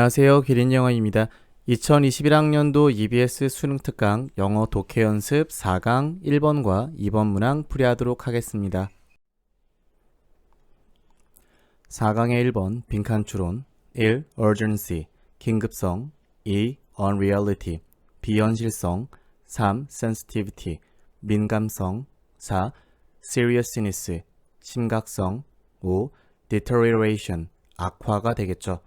안녕하세요. 기린 영어입니다. 2021학년도 EBS 수능 특강 영어 독해 연습 4강 1번과 2번 문항 풀이하도록 하겠습니다. 4강의 1번 빈칸 추론 1. urgency 긴급성 2. unreality 비현실성 3. sensitivity 민감성 4. seriousness 심각성 5. deterioration 악화가 되겠죠.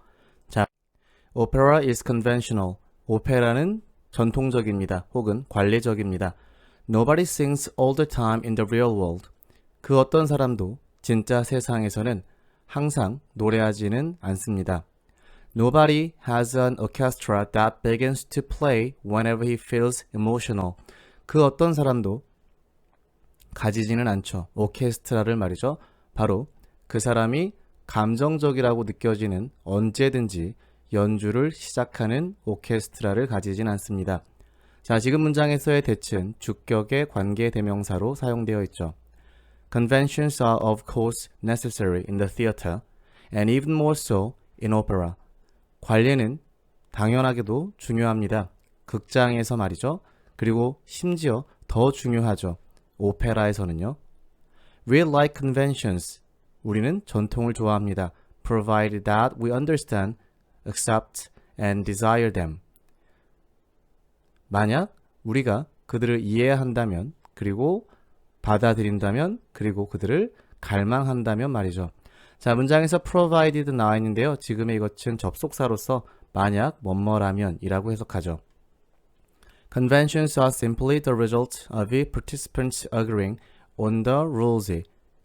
Opera is conventional. 오페라는 전통적입니다. 혹은 관례적입니다. Nobody sings all the time in the real world. 그 어떤 사람도 진짜 세상에서는 항상 노래하지는 않습니다. Nobody has an orchestra that begins to play whenever he feels emotional. 그 어떤 사람도 가지지는 않죠. 오케스트라를 말이죠. 바로 그 사람이 감정적이라고 느껴지는 언제든지 연주를 시작하는 오케스트라를 가지진 않습니다. 자, 지금 문장에서의 대칭 주격의 관계 대명사로 사용되어 있죠. Conventions are of course necessary in the theater and even more so in opera. 관례는 당연하게도 중요합니다. 극장에서 말이죠. 그리고 심지어 더 중요하죠. 오페라에서는요. We like conventions. 우리는 전통을 좋아합니다. Provided that we understand accept and desire them. 만약 우리가 그들을 이해한다면 그리고 받아들인다면 그리고 그들을 갈망한다면 말이죠. 자, 문장에서 provided 나와 있는데요. 지금의 이것은 접속사로서 만약 뭐뭐라면 이라고 해석하죠. Conventions are simply the result of the participants agreeing on the rules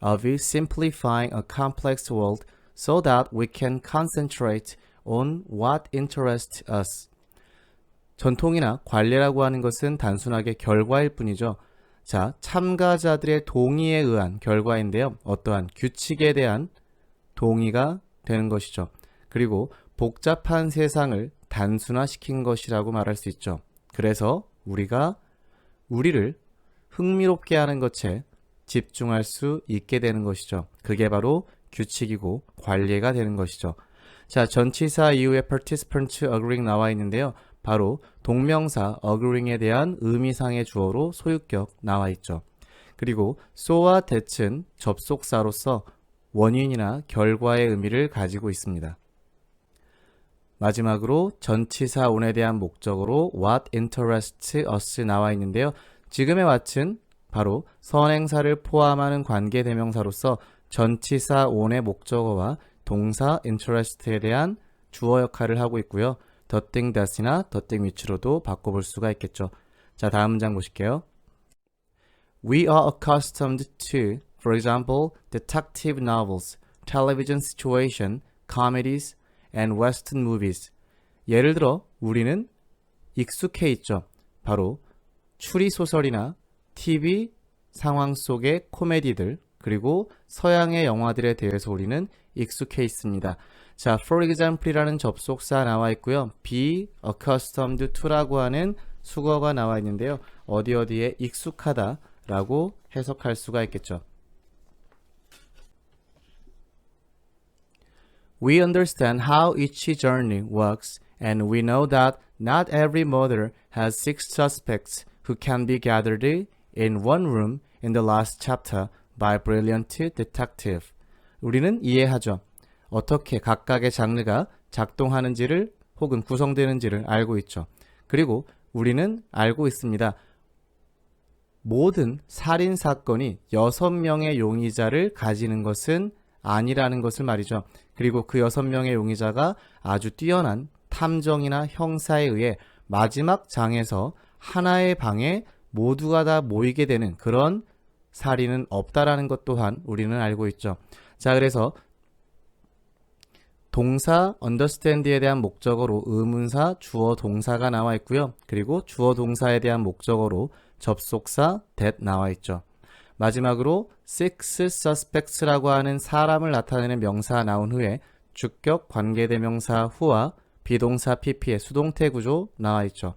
of simplifying a complex world so that we can concentrate on what interests us. 전통이나 관례라고 하는 것은 단순하게 결과일 뿐이죠. 자, 참가자들의 동의에 의한 결과인데요. 어떠한 규칙에 대한 동의가 되는 것이죠. 그리고 복잡한 세상을 단순화시킨 것이라고 말할 수 있죠. 그래서 우리가 우리를 흥미롭게 하는 것에 집중할 수 있게 되는 것이죠. 그게 바로 규칙이고 관례가 되는 것이죠. 자, 전치사 이후에 participant agreeing 나와 있는데요. 바로 동명사 agreeing에 대한 의미상의 주어로 소유격 나와 있죠. 그리고 so와 that은 접속사로서 원인이나 결과의 의미를 가지고 있습니다. 마지막으로 전치사 on에 대한 목적으로 what interests us 나와 있는데요. 지금의 what은 바로 선행사를 포함하는 관계 대명사로서 전치사 on의 목적어와 동사 interest에 대한 주어 역할을 하고 있고요. thing that이나 thing which로도 바꿔볼 수가 있겠죠. 자, 다음 문장 보실게요. We are accustomed to, for example, detective novels, television situation, comedies, and western movies. 예를 들어 우리는 익숙해 있죠. 바로 추리 소설이나 TV 상황 속의 코미디들 그리고 서양의 영화들에 대해서 우리는 익숙해 있습니다. 자, for example이라는 접속사 나와 있고요. be accustomed to라고 하는 수거가 나와 있는데요. 어디 어디에 익숙하다라고 해석할 수가 있겠죠. We understand how each journey works and we know that not every murder has six suspects who can be gathered in one room in the last chapter by brilliant detective. 우리는 이해하죠. 어떻게 각각의 장르가 작동하는지를 혹은 구성되는지를 알고 있죠. 그리고 우리는 알고 있습니다. 모든 살인 사건이 6명의 용의자를 가지는 것은 아니라는 것을 말이죠. 그리고 그 6명의 용의자가 아주 뛰어난 탐정이나 형사에 의해 마지막 장에서 하나의 방에 모두가 다 모이게 되는 그런 살인은 없다라는 것 또한 우리는 알고 있죠. 자, 그래서 동사 understand에 대한 목적어로 의문사, 주어, 동사가 나와 있고요. 그리고 주어, 동사에 대한 목적어로 접속사 that 나와 있죠. 마지막으로 six suspects라고 하는 사람을 나타내는 명사 나온 후에 주격 관계대명사 후와 비동사 pp의 수동태 구조 나와 있죠.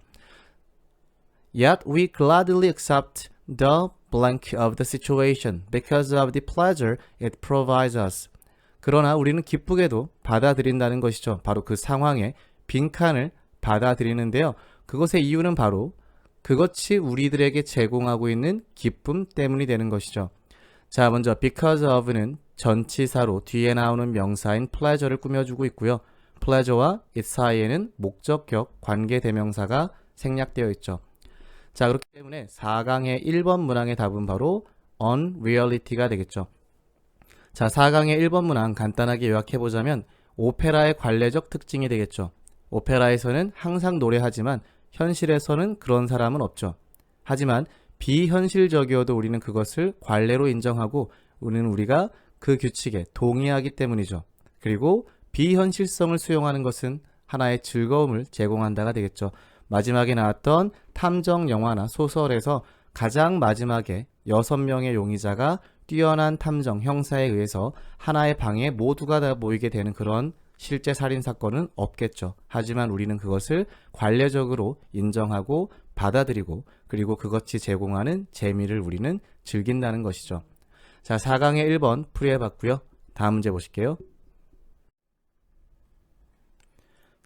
Yet we gladly accept the blank of the situation because of the pleasure it provides us. 그러나 우리는 기쁘게도 받아들인다는 것이죠. 바로 그 상황의 빈칸을 받아들이는데요. 그것의 이유는 바로 그것이 우리들에게 제공하고 있는 기쁨 때문이 되는 것이죠. 자, 먼저 because of는 전치사로 뒤에 나오는 명사인 pleasure를 꾸며주고 있고요. pleasure와 it 사이에는 목적격 관계 대명사가 생략되어 있죠. 자, 그렇기 때문에 4강의 1번 문항의 답은 바로 unreality가 되겠죠. 자, 4강의 1번 문항 간단하게 요약해보자면 오페라의 관례적 특징이 되겠죠. 오페라에서는 항상 노래하지만 현실에서는 그런 사람은 없죠. 하지만 비현실적이어도 우리는 그것을 관례로 인정하고 우리는 우리가 그 규칙에 동의하기 때문이죠. 그리고 비현실성을 수용하는 것은 하나의 즐거움을 제공한다가 되겠죠. 마지막에 나왔던 탐정 영화나 소설에서 가장 마지막에 여섯 명의 용의자가 뛰어난 탐정 형사에 의해서 하나의 방에 모두가 다 모이게 되는 그런 실제 살인 사건은 없겠죠. 하지만 우리는 그것을 관례적으로 인정하고 받아들이고 그리고 그것이 제공하는 재미를 우리는 즐긴다는 것이죠. 자, 4강의 1번 풀이해 봤고요. 다음 문제 보실게요.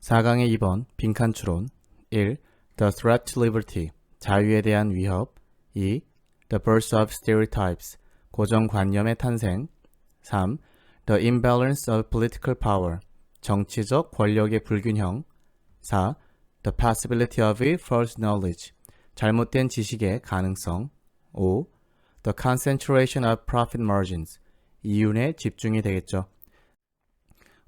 4강의 2번 빈칸 추론 1. The threat to liberty 자유에 대한 위협 2. The birth of stereotypes 고정관념의 탄생 3. The imbalance of political power 정치적 권력의 불균형 4. The possibility of false knowledge 잘못된 지식의 가능성 5. The concentration of profit margins 이윤에 집중이 되겠죠.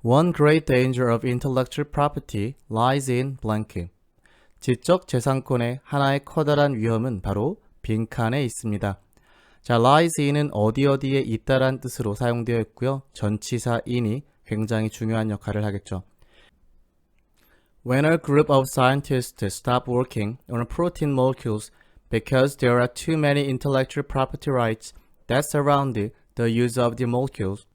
One great danger of intellectual property lies in blank. 지적 재산권의 하나의 커다란 위험은 바로 빈칸에 있습니다. 자, lies in은 어디 어디에 있다란 뜻으로 사용되어 있고요. 전치사 in이 굉장히 중요한 역할을 하겠죠. When a group of scientists stop working on protein molecules because there are too many intellectual property rights that surround the use of the molecules,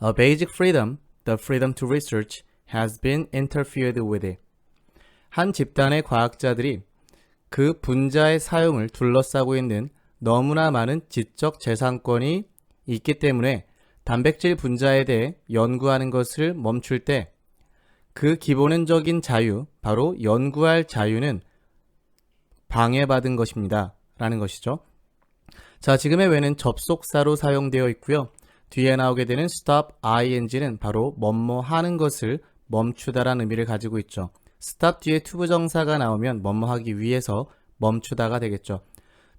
a basic freedom, the freedom to research, has been interfered with. 한 집단의 과학자들이 그 분자의 사용을 둘러싸고 있는 너무나 많은 지적 재산권이 있기 때문에 단백질 분자에 대해 연구하는 것을 멈출 때 그 기본적인 자유, 바로 연구할 자유는 방해받은 것입니다. 라는 것이죠. 자, 지금의 왜는 접속사로 사용되어 있고요. 뒤에 나오게 되는 stop ing는 바로 뭐뭐 하는 것을 멈추다라는 의미를 가지고 있죠. Stop 뒤에 투부정사가 나오면 뭐뭐 하기 위해서 멈추다가 되겠죠.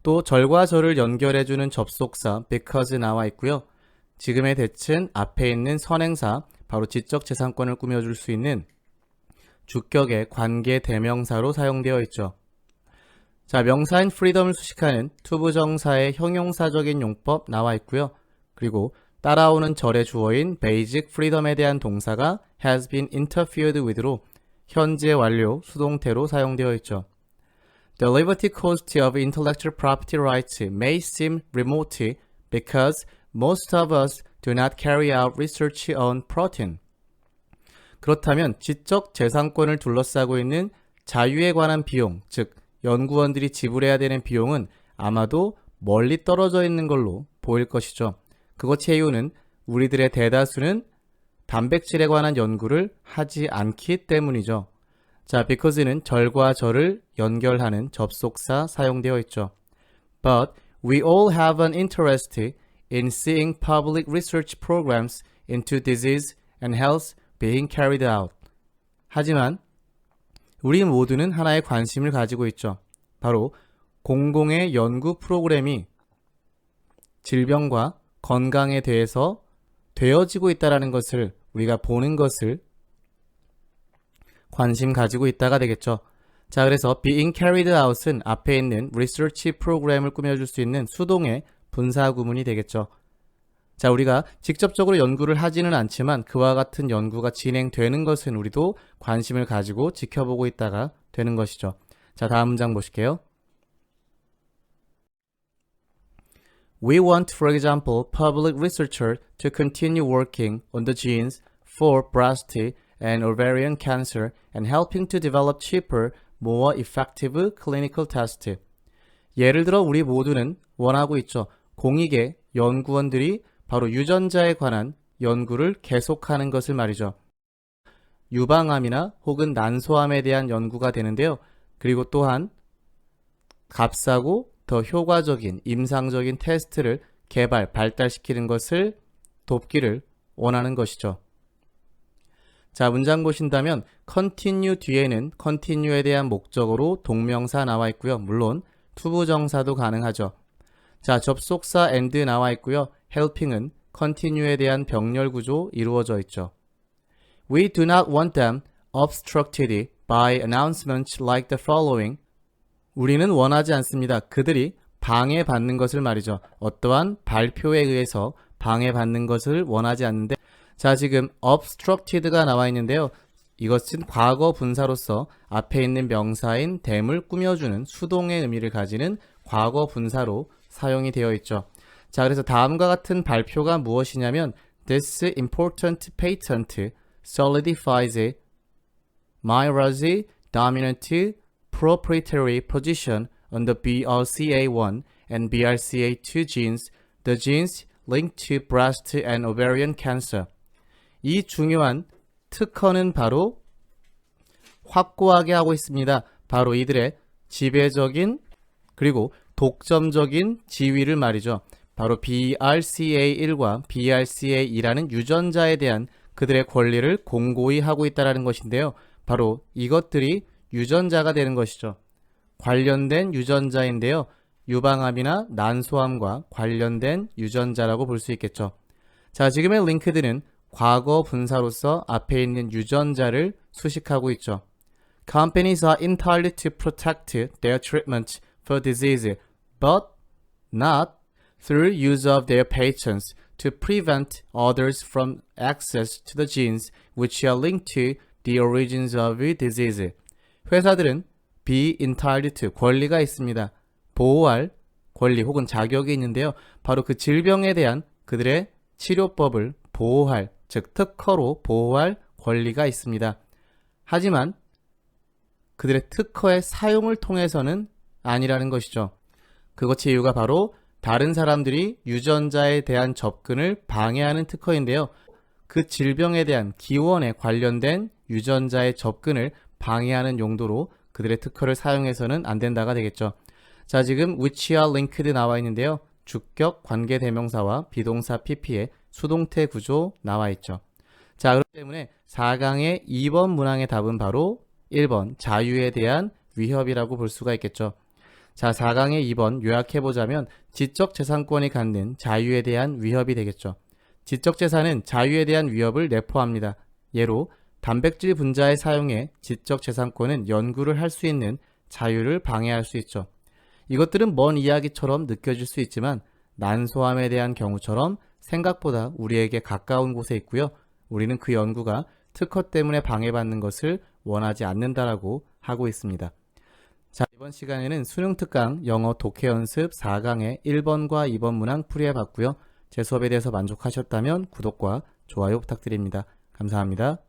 또 절과 절을 연결해주는 접속사 because 나와 있고요. 지금의 대칭 앞에 있는 선행사 바로 지적재산권을 꾸며줄 수 있는 주격의 관계 대명사로 사용되어 있죠. 자, 명사인 freedom을 수식하는 투부정사의 형용사적인 용법 나와 있고요. 그리고 따라오는 절의 주어인 basic freedom에 대한 동사가 has been interfered with로 현재 완료 수동태로 사용되어 있죠. The liberty cost of intellectual property rights may seem remote because most of us do not carry out research on protein. 그렇다면 지적 재산권을 둘러싸고 있는 자유에 관한 비용, 즉 연구원들이 지불해야 되는 비용은 아마도 멀리 떨어져 있는 걸로 보일 것이죠. 그것의 이유는 우리들의 대다수는 단백질에 관한 연구를 하지 않기 때문이죠. 자, because는 절과 절을 연결하는 접속사 사용되어 있죠. But we all have an interest in seeing public research programs into disease and health being carried out. 하지만 우리 모두는 하나의 관심을 가지고 있죠. 바로 공공의 연구 프로그램이 질병과 건강에 대해서 되어지고 있다는 것을 우리가 보는 것을 관심 가지고 있다가 되겠죠. 자, 그래서 being carried out은 앞에 있는 research 프로그램을 꾸며줄 수 있는 수동의 분사 구문이 되겠죠. 자, 우리가 직접적으로 연구를 하지는 않지만 그와 같은 연구가 진행되는 것은 우리도 관심을 가지고 지켜보고 있다가 되는 것이죠. 자, 다음 문장 보실게요. We want, for example, public researchers to continue working on the genes for breast and ovarian cancer and helping to develop cheaper, more effective clinical tests. 예를 들어 우리 모두는 원하고 있죠. 공익의 연구원들이 바로 유전자에 관한 연구를 계속하는 것을 말이죠. 유방암이나 혹은 난소암에 대한 연구가 되는데요. 그리고 또한 값싸고 더 효과적인 임상적인 테스트를 개발, 발달시키는 것을 돕기를 원하는 것이죠. 자, 문장 보신다면 continue 뒤에는 continue에 대한 목적어로 동명사 나와 있고요. 물론 투부정사도 가능하죠. 자, 접속사 and 나와 있고요. helping은 continue에 대한 병렬 구조 이루어져 있죠. We do not want them obstructed by announcements like the following. 우리는 원하지 않습니다. 그들이 방해받는 것을 말이죠. 어떠한 발표에 의해서 방해받는 것을 원하지 않는데 자 지금 obstructed가 나와 있는데요. 이것은 과거 분사로서 앞에 있는 명사인 댐을 꾸며주는 수동의 의미를 가지는 과거 분사로 사용이 되어 있죠. 자 그래서 다음과 같은 발표가 무엇이냐면 This important patent solidifies Myra's dominant proprietary position on the BRCA1 and BRCA2 genes, the genes linked to breast and ovarian cancer. 이 중요한 특허는 바로 확고하게 하고 있습니다. 바로 이들의 지배적인 그리고 독점적인 지위를 말이죠. 바로 BRCA1과 BRCA2라는 유전자에 대한 그들의 권리를 공고히 하고 있다는 것인데요. 바로 이것들이 유전자가 되는 것이죠. 관련된 유전자인데요. 유방암이나 난소암과 관련된 유전자라고 볼 수 있겠죠. 자, 지금의 링크드는 과거 분사로서 앞에 있는 유전자를 수식하고 있죠. Companies are entitled to protect their treatment for disease, but not through use of their patents to prevent others from access to the genes which are linked to the origins of disease. 회사들은 be entitled to 권리가 있습니다. 보호할 권리 혹은 자격이 있는데요. 바로 그 질병에 대한 그들의 치료법을 보호할, 즉 특허로 보호할 권리가 있습니다. 하지만 그들의 특허의 사용을 통해서는 아니라는 것이죠. 그것의 이유가 바로 다른 사람들이 유전자에 대한 접근을 방해하는 특허인데요. 그 질병에 대한 기원에 관련된 유전자의 접근을 방해하는 용도로 그들의 특허를 사용해서는 안 된다가 되겠죠. 자, 지금 which are linked 나와 있는데요. 주격 관계 대명사와 비동사 pp의 수동태 구조 나와 있죠. 자, 그렇기 때문에 4강의 2번 문항의 답은 바로 1번 자유에 대한 위협이라고 볼 수가 있겠죠. 자, 4강의 2번 요약해보자면 지적재산권이 갖는 자유에 대한 위협이 되겠죠. 지적재산은 자유에 대한 위협을 내포합니다. 예로 단백질 분자의 사용에 지적 재산권은 연구를 할 수 있는 자유를 방해할 수 있죠. 이것들은 먼 이야기처럼 느껴질 수 있지만 난소암에 대한 경우처럼 생각보다 우리에게 가까운 곳에 있고요. 우리는 그 연구가 특허 때문에 방해받는 것을 원하지 않는다라고 하고 있습니다. 자, 이번 시간에는 수능 특강 영어 독해 연습 4강의 1번과 2번 문항 풀이해 봤고요. 제 수업에 대해서 만족하셨다면 구독과 좋아요 부탁드립니다. 감사합니다.